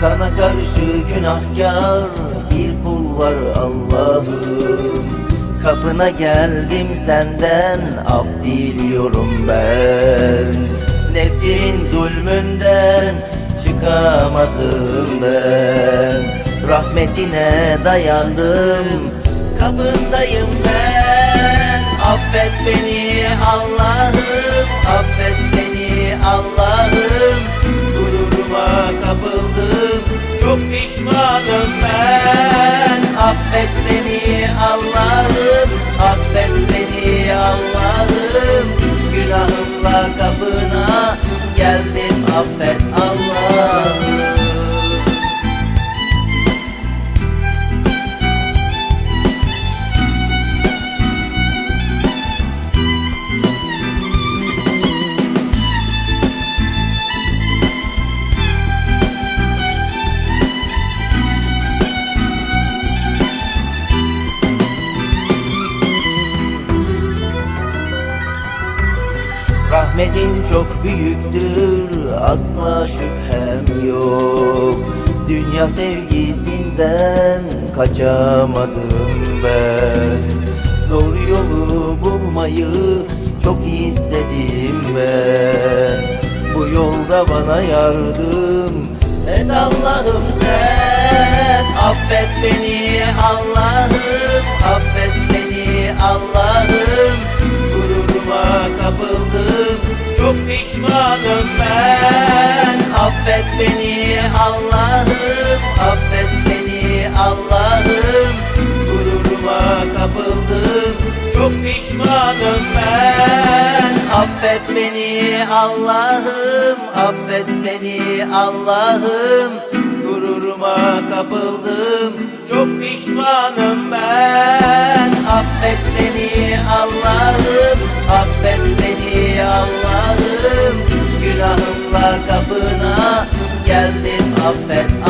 Sana karşı günahkar bir kul var Allah'ım. Kapına geldim senden af diliyorum ben. Nefsimin zulmünden çıkamadım ben. Rahmetine dayandım kapındayım ben. Affet beni Allah'ım affet Allah'ım Gururuma kapıldım. Çok pişmanım ben. Affet beni Allah'ım affet beni Allah'ım. Günahımla kapına geldim affet Rahmetin çok büyüktür asla şüphem yok. Dünya sevgisinden kaçamadım ben. Doğru yolu bulmayı çok istedim ben. Bu yolda bana yardım et Allah'ım sen. Affet beni Allah'ım affet pişmanım ben. Affet beni Allah'ım affet beni Allah'ım. Gururuma kapıldım çok pişmanım ben. Affet beni Allah'ım affet beni Allah'ım. Gururuma kapıldım çok pişmanım ben. Affet beni Allah'ım affet beni kapına geldim affet